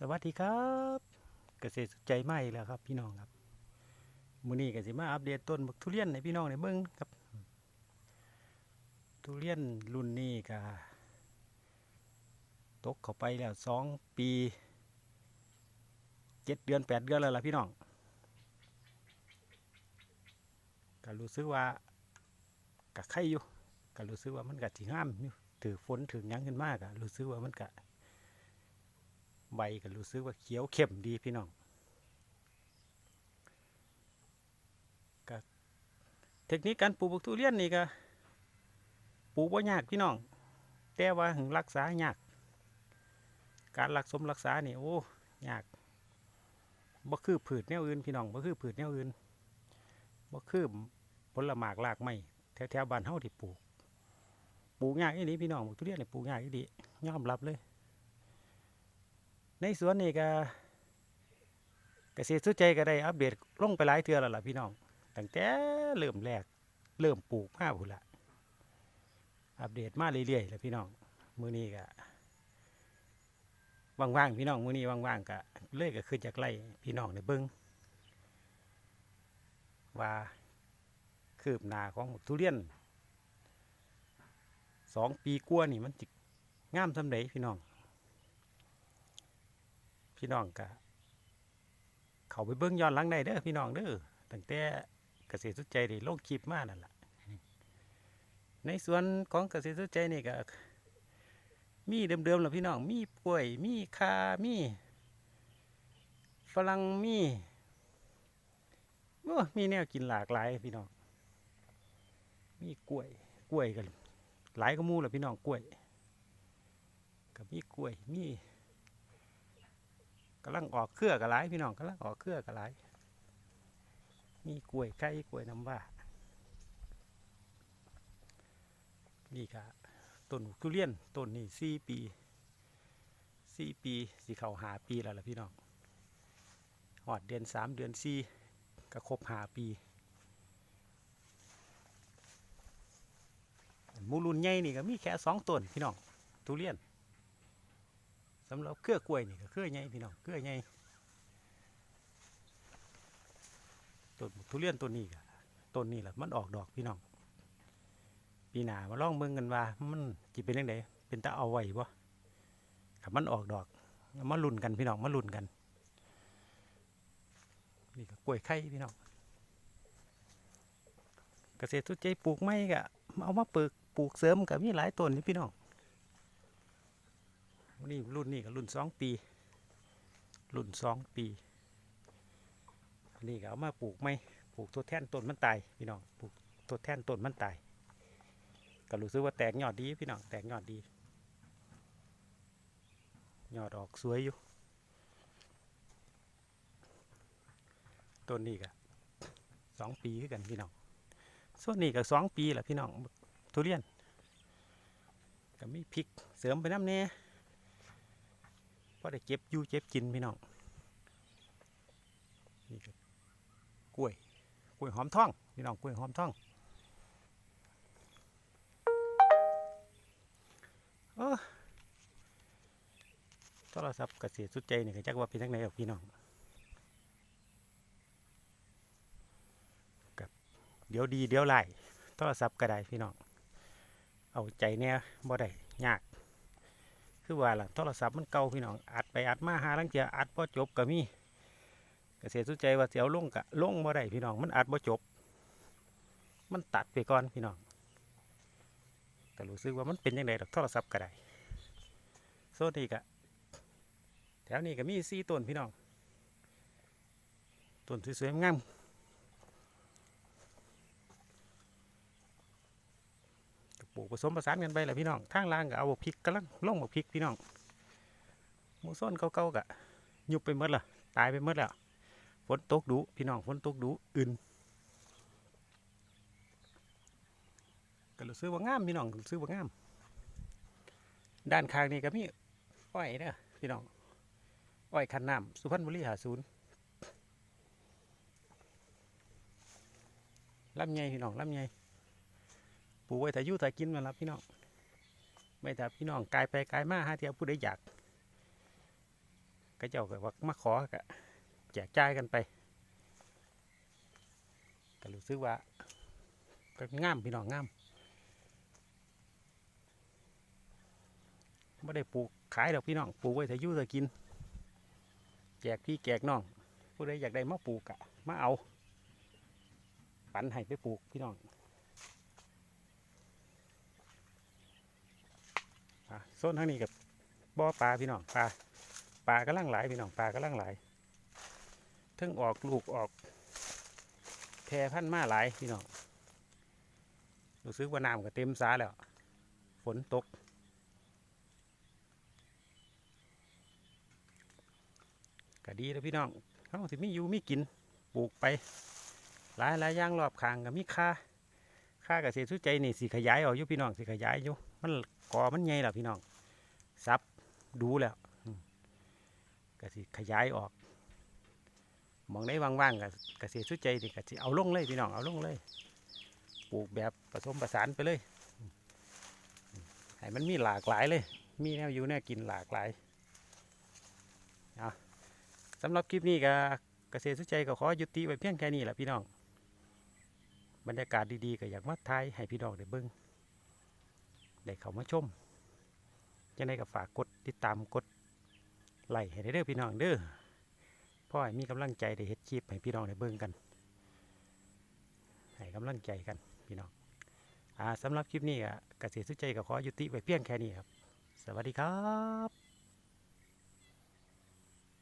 สวัสดีครับ เกษตรสุขใจใหมแล้วครับ พี่น้องครับมื้อนี้ก็สิมาอัปเดตต้นบักทุเรียนให้พี่น้องได้เบิ่งครับ ทุเรียนรุ่นนี้ก็ตกเข้าไปแล้วสองปีเจ็ดเดือนแปดเดือนแล้วล่ะพี่น้องก็รู้สึกว่าก็ไข่อยู่ก็รู้สึกว่ามันก็สิงามอยู่ถือฝนถึงยังขึ้นมากอะรู้สึกว่ามันก็ ใบก็รู้สึกว่าเขียวเข้มดีพี่น้องก็เทคนิคการปลูกบักทุเรียนนี่ก็ปลูกว่ายากพี่น้อง แต่ว่าหึงรักษายาก การรักสมรักษานี่โอ้ยากบ่คือผืชแนวอื่นพี่น้องบ่คือผืชแนวอื่นบ่คือผลหมากรากไม้แถวๆบ้านเฮาที่ปลูกปลูกยากอีหลีพี่น้องบักทุเรียนนี่ปลูกยากอีหลียอมรับเลย ในสวนนี่ก็เกษตรสุดใจก็ได้อัปเดตลงไปหลายเทื่อแล้วล่ะพี่น้องตั้งแต่เริ่มแรกเริ่มปลูกมาพุ่นละอัปเดตมาเรื่อยๆแล้วพี่น้องมือนี้ก็ว่างๆพี่น้องมือนี้ว่างๆก็เลยก็ขึ้นจากไร่พี่น้องในเบิ้งว่าคืบหน้าของทุเรียนสองปีกว่านี่มันจิงามทำไดพี่น้อง พี่น้องก็เขาไปเบิ้งย้อนหลังได้เด้อพี่น้องเด้อตั้งแต่เกษตรสุดใจได้ลงคลิปมานั่นแหละในส่วนของเกษตรสุดใจนี่ก็มีเดิมๆแหละพี่น้องมีกล้วย มีคามีฝรั่งมีโอ้มีแนวกินหลากหลายพี่น้องมีกล้วยกล้วยกันหลายก็มูแหละพี่น้องกล้วยกับมีกล้วยมี กำลังออกเครือกระไรพี่น้องกำลังออกเครือกระไรมีกล้วยไก่กล้วยน้ำว่านี่ครับต้นทุเรียนต้นนี่สี่ปีสี่ปีสีเขาหาปีแล้วล่ะพี่น้องหอดเดือนสามเดือนสี่ก็ครบหาปีมูลุนใหญ่นี่ก็มีแค่สองต้นพี่น้องทุเรียน สำหรับเครือกล้วยนี่ก็เครือใหญ่พี่น้องเครือใหญ่ต้นทุเรียนต้นนี้ก็ต้นนี้แหละมันออกดอกพี่น้อง ปีหน้ามาลองเบิ่งกันว่า มันจิเป็นยังไงเป็นตาเอาไว้บ่ขับมันออกดอกมาลุ้นกันพี่น้องมาลุ้นกันนี่ก็กล้วยไข่พี่น้องเกษตรทุกใจปลูกไม้ก็เอามาปลูกปลูกเสริมกับมีหลายต้นนี่พี่น้อง นี่รุ่นนี้ก็รุ่นสองปี รุ่นสองปีอันนี้ก็เอามาปลูกไหมปลูกตัวแท่นต้นมันตายพี่น้องปลูกตัวแท่นต้นมันตายก็รู้สึกว่าแตกยอดดีพี่น้องแตกยอดดียอดออกสวยอยู่ต้นนี้ก็สองปีคือกันพี่น้องส่วนนี้ก็สองปีแหละพี่น้องทุเรียนก็มีพริกเสริมไปน้ำเน่พ อได้เก็บยู่เก็บกินพี่น้องนี่ก็กล้วยกล้วยหอมทองพี่น้องกล้วยหอมทองเออโทรศัพท์เกษตรสุดใจนี่ก็จักว่าเป็นทังไหนหรอกพี่น้องกับเดี๋ยวดีเดี๋ยวไล่โทรศัพท์ก็ได้พี่น้องเอาใจแน่บ่ได้ยาก คือว่าล่ะโทรศัพท์มันเก่าพี่น้องอัดไปอัดมาหาลังเจียอัดบ่จบก็มีเกษตรสุใจว่าเสียวลงกะลงบ่ได้พี่น้องมันอัดบ่จบ มันตัดไปก่อนพี่น้อง แต่รู้สึกว่ามันเป็นยังไงดอกโทรศัพท์ก็ได้โซนนี้กะแถวนี้ก็มีสี่ต้นพี่น้องต้นสวยๆงาม ปลูกผสมผสานกันไปแหละพี่น้องทางล่างก็เอาบกพริกกำลังลงบกพริกพี่น้องหมูส้นเก่าๆกะยุบไปหมดละตายไปหมดแล้วฝนตกดูพี่น้องฝนตกดูอื่นก็รู้สึกว่างามพี่น้องรู้สึกว่างาม ด้านข้างนี่ก็มีอ้อยเด้อพี่น้องอ้อยคันน้ำสุพรรณบุรีหาศูนย์ลำไยพี่น้องลำไย ปลูกไว้แต่อยู่แต่กินมาแล้วพี่น้องไม่แต่พี่น้องกายไปกายมาหาเทียผู้ใดอยากก็เจ้าก็ว่ามาขอก็แจกจ่ายกันไปก็รู้สึกว่าก็งามพี่น้องงามไม่ได้ปลูกขายดอกพี่น้องปลูกไว้แต่อยู่แต่กิน แจกพี่แจกน้องผู้ใดอยากได้มาปลูกอะมาเอาปันให้ไปปลูกพี่น้องอะ โซนทางนี้กับบ่อปลาพี่น้องปลาปลากำลังหลายพี่น้องปลากำลังหลายทั้งออกลูกออกแพร่พันธุ์มาหลายพี่น้องรู้สึกว่าน้ำก็เต็มสาแล้ว ฝนตก ก็ดีแล้วพี่น้องเขาสิมีอยู่มีกินปลูกไป หลายหลายอย่างรอบข้างก็มีค่า ค่าเกษตรสุใจนี่สิขยายออกอยู่พี่น้องสิขยายอยู่มันกอมันใหญ่แล้วพี่น้องซับดูแล้วก็สิขยายออกมองได้ว่างๆกับเกษตรสุใจนี่ก็สิเอาลงเลยพี่น้องเอาลงเลยปลูกแบบผสมผสานไปเลยให้มันมีหลากหลายเลย มีแนวอยู่แนวกินหลากหลายสำหรับคลิปนี้ก็เกษตรสุใจก็ขอยุติไว้เพียงแค่นี้แหละพี่น้อง บรรยากาศดีๆก็อยากมาทายให้พี่น้องได้เบิ่งได้เข้ามาชมยังไงก็ฝากกดติดตามกดไลค์ให้ได้เด้อพี่น้องเด้อพ่อให้มีกำลังใจได้เฮ็ดคลิปให้พี่น้องได้เบิ่งกันให้กำลังใจกันพี่น้องอ่าสำหรับคลิปนี้ก็เกษตรสุใจก็ขอยุติไว้เพียงแค่นี้ครับ สวัสดีครับ